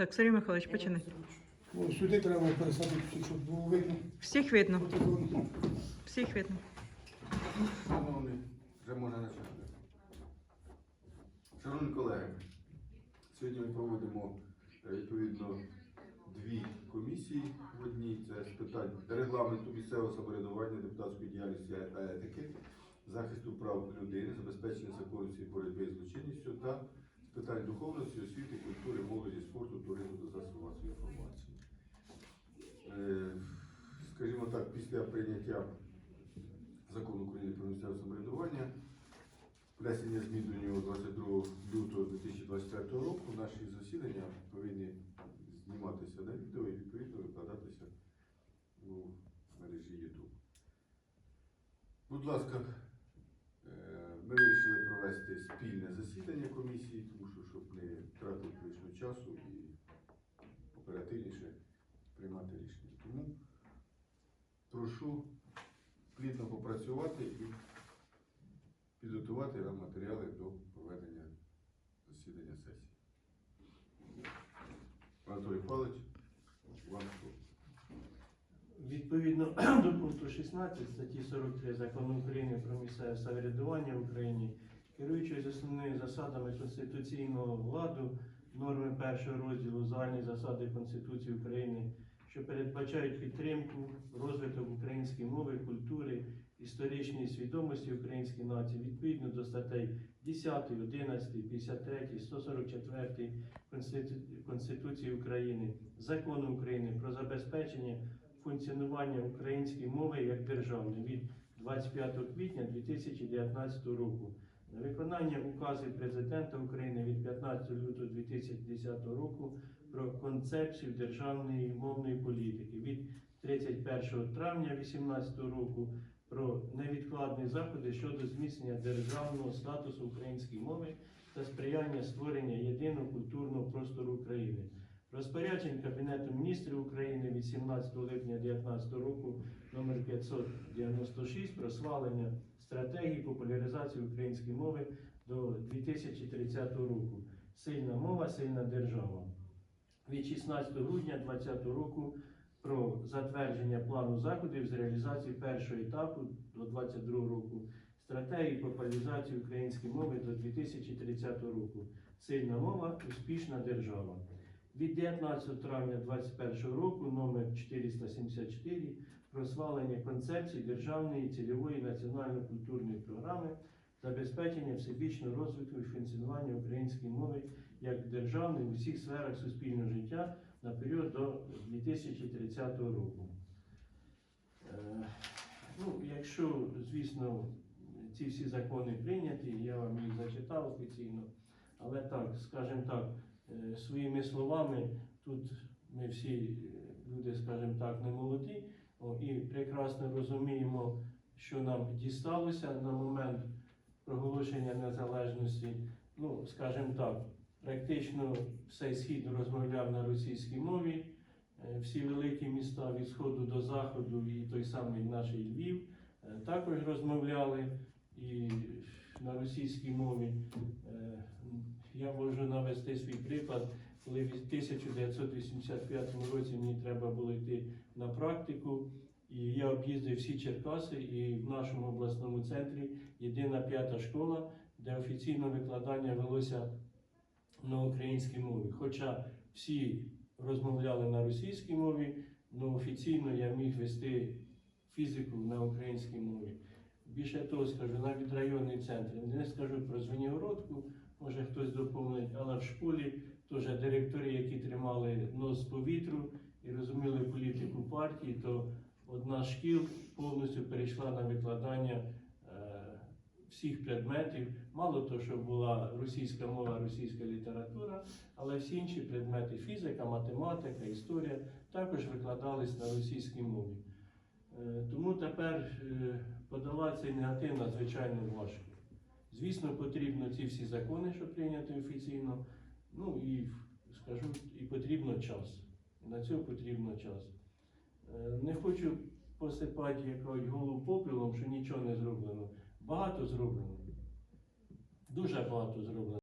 Так, Сергій Михайлович, починай. О, сюди треба пересадити, щоб було видно. Всіх видно. Воно. Всіх видно. Шановні, вже можна почати. Шановні колеги, сьогодні ми проводимо е, відповідно дві комісії в одній. Це з питань регламенту місцевого самоврядування, депутатської діяльності та етики, захисту прав людини, забезпечення законності і боротьби з злочинністю та питань духовності, освіти, культури, молоді, спорту, туризму та засобів масової інформації. Е, Скажімо так, після прийняття Закон України про місцеве самоврядування, внесення змін до нього 22 лютого 2024 року, наші засідання повинні зніматися на відео і відповідно викладатися у мережі YouTube. Будь ласка, е, ми вирішили провести спільне засідання комісії, тому що щоб не втратити лишнього часу і оперативніше приймати рішення. Тому прошу плідно попрацювати і підготувати нам матеріали до проведення засідання сесії. Анатолій Павлович, вам слово. Відповідно до пункту 16 статті 43 Закону України про місцеве самоврядування в Україні, керуючись основними засадами конституційного ладу, норми першого розділу загальні засади Конституції України, що передбачають підтримку, розвиток української мови, культури, історичної свідомості української нації, відповідно до статей 10, 11, 53, 144 Конституції України, Закону України про забезпечення функціонування української мови як державної від 25 квітня 2019 року. На виконання указів Президента України від 15 лютого 2010 року про концепцію державної мовної політики від 31 травня 2018 року про невідкладні заходи щодо зміцнення державного статусу української мови та сприяння створення єдиного культурного простору України. Розпоряджень Кабінету міністрів України від 17 липня 2019 року номер 596 про схвалення стратегії популяризації української мови до 2030 року. Сильна мова, сильна держава. Від 16 грудня 2020 року про затвердження плану заходів з реалізації першого етапу до 2022 року стратегії популяризації української мови до 2030 року. Сильна мова, успішна держава. Від 19 травня 2021 року номер 474 про схвалення концепції державної цільової національно-культурної програми забезпечення всебічного розвитку і функціонування української мови як державної в усіх сферах суспільного життя на період до 2030 року. Е, Ну, якщо, звісно, ці всі закони прийняті, я вам їх зачитав офіційно, але так, скажімо так, своїми словами, тут ми всі е, люди, скажімо так, не молоді, і прекрасно розуміємо, що нам дісталося на момент проголошення незалежності. Ну, скажімо так, практично все схід розмовляв на російській мові. Е, Всі великі міста від сходу до заходу, і той самий наш Львів, е, також розмовляли і на російській мові. Я можу навести свій приклад, коли в 1985 році мені треба було йти на практику, і я об'їздив всі Черкаси, і в нашому обласному центрі єдина п'ята школа, де офіційно викладання велося на українській мові. Хоча всі розмовляли на російській мові, але офіційно я міг вести фізику на українській мові. Більше того скажу, навіть районний центр. Не скажу про Звенігородку, може хтось доповнить, але в школі теж директори, які тримали нос по вітру і розуміли політику партії, то одна з шкіл повністю перейшла на викладання е, всіх предметів. Мало того, що була російська мова, російська література, але всі інші предмети фізика, математика, історія також викладались на російській мові. Е, Тому тепер е, подолати цей негатив надзвичайно важко. Звісно, потрібно ці всі закони, що прийняті офіційно. Ну і скажу, і потрібно час. На це потрібно час. Е, Не хочу посипати якось голову попілом, що нічого не зроблено. Багато зроблено. Дуже багато зроблено.